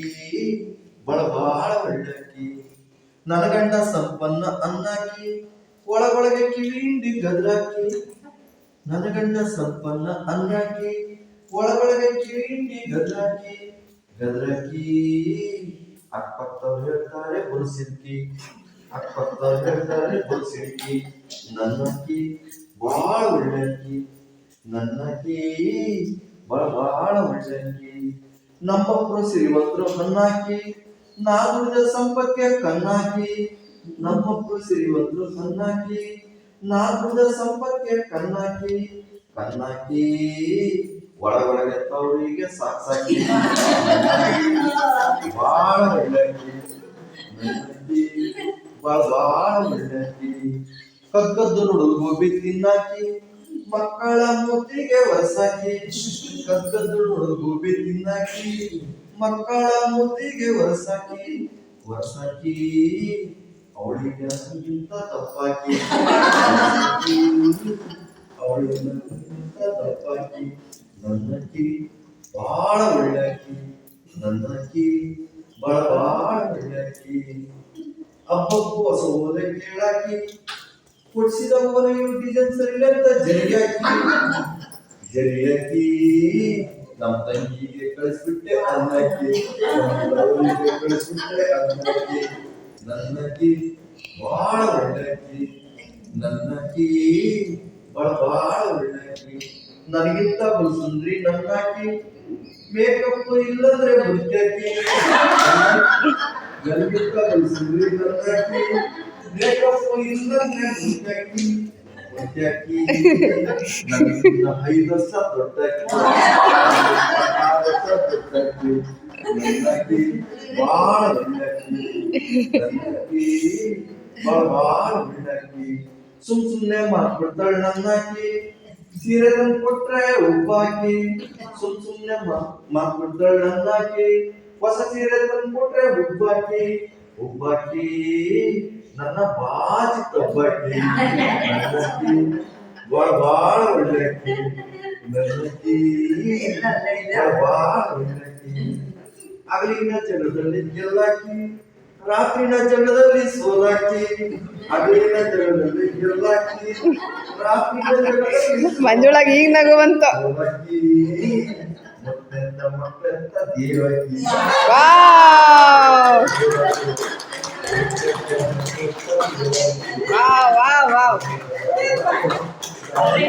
ನನ್ನಕ್ಕಿ ಬಳ ಬಹಳ ಒಳ್ಳಕ್ಕಿ ನನ್ನ ಗಂಡ ಸಂಪನ್ನ ಅನ್ನಾಕಿ ಒಳಗೊಳಗೆ ಕಿವಿಂಡಿ ಗದ್ರಾಕಿ ನನಗಂಡ ಗಂಡ ಸಂಪನ್ನ ಅನ್ನಾಕಿ ಒಳಗೊಳಗೆ ಕಿವಿಂಡಿ ಗದ್ರಾಕಿ ಗದ್ರಾಕಿ ಅಕ್ಕಪಕ್ಕದವ್ರು ಹೇಳ್ತಾರೆ ಬುಲ್ಸಿಡ್ಕಿ ಅಕ್ಕಪಕ್ಕದವ್ರು ಹೇಳ್ತಾರೆ ಬುಲ್ಸಿಡ್ಕಿ ನನ್ನಕ್ಕಿ ಬಹಳ ಒಳ್ಳಕ್ಕಿ ನನ್ನಕ್ಕಿ ಬಹಳ ಬಹಳ ನಮ್ಮಪ್ಪರು ಸಿರಿವಂತರು ಹಣ್ಣಾಕಿ ನಾ ದುಡಿದ ಸಂಪಕ್ಕೆ ಕಣ್ಣಾಕಿ ನಮ್ಮಪ್ಪರು ಸಿರಿವಂತರು ಹಣ್ಣಾಕಿ ನಾಗುಳಿದ ಸಂಪಕ್ಕೆ ಕಣ್ಣಾಕಿ ಕಣ್ಣಾಕಿ. ಒಳಗೊಳಗೆ ತವರಿಗೆ ಸಾಕ್ ಸಾಕಿ ಬಹಳ ಒಳ್ಳಕ್ಕಿ ಬಹಳ ಒಳ್ಳಕ್ಕಿ ಕಗ್ಗದ್ದು ನೋಡು, ಗೋಬಿ ತಿನ್ನಾಕಿ. ಮಕ್ಕಳ ಮುತ್ತಿಗೆ ನೋಡು, ಗೋಬಿ ತಿನ್ನಾಕಿ. ಮಕ್ಕಳ ಮುತ್ತಿಗೆ ವರ್ಷಾಕಿ ವರ್ಷಾಕಿ ಅವಳಿಗೆ ನನ್ಗಿಂತ ತಪ್ಪಾಕಿ. ಅವಳಿಗಿಂತ ತಪ್ಪಾಕಿ. ನನ್ನಕ್ಕಿ ಬಹಳ ಒಳ್ಳಾಕಿ ನನ್ನಕ್ಕಿ ಬಹಳ ಬಹಳ ಒಳ್ಳಾಕಿ ಹಬ್ಬಕ್ಕೂ ಹೊಸ ಓದಕ್ಕೆ ಕೇಳಾಕಿ. what is the one you didn't select the jeriyaki jeriyaki Namtangi ke kalsute annaki, Namtangi ke kalsute annaki, Nannaki, Bada Vindaki, Nannaki, Bada Bada Vindaki, Nanigitta Busundri Nannaki, Makeup illandre Bundaki, Nanigitta Busundri Nannaki, ಇಲ್ಲಂದ್ರೆ ಮುತ್ಯಾಕಿ ಮುತ್ಯಾಕಿ ನನಗಿಂತ ಐದು ವರ್ಷ ದೊಡ್ಡಾಕಿ ಆರು ವರ್ಷ ದೊಡ್ಡಾಕಿ ನನ್ನಾಕಿ ಬಾಳ ಒಳ್ಳಾಕಿ ನನ್ನಾಕಿ ಬಾಳ ಬಾಳ ಒಳ್ಳಾಕಿ ಸುಮ್ ಸುಮ್ನೆ ಮಾತ್ಬಿಡ್ತಾಳೆ ನನ್ನಾಕಿ ಸೀರೆ ತಂದು ಕೊಟ್ರೆ ಉಬ್ಬಾಕಿ ಸುಮ್ ಸುಮ್ನೆ ಮಾತ್ಬಿಡ್ತಾಳೆ ನನ್ನಾಕಿ ಹೊಸ ಸೀರೆ ತಂದು ಕೊಟ್ರೆ ಉಬ್ಬಾಕಿ ಉಬ್ಬಾಕಿ ನನ್ನ ಬಾಜಿ ಬಹಳ ಬಾಳ ಬಾಳ ಒಳ್ಳೆ ಅಕ್ಕಿ. ನನ್ನಕ್ಕಿ ಬಾಳ ಬಾಳ ಒಳ್ಳೆ ಅಕ್ಕಿ. ಹಗಲಿನ ಚಂಡದಲ್ಲಿ ಗೆಲ್ಲಾಕಿ ರಾತ್ರಿನ ಚಂಡದಲ್ಲಿ ಸೋಲಾಕಿ ಹಗಲಿನ ಚಂಡದಲ್ಲಿ ಗೆಲ್ಲಾಕಿ ರಾತ್ರಿನ ಮಂಜುಳಾಗ ಈಗ ನಗುವಂತ ಬಂತು. ಮತ್ತೆಂತ ಮತ್ತೆಂತ Devaki. Wow. Wow wow wow ಒಳ್ಳೆ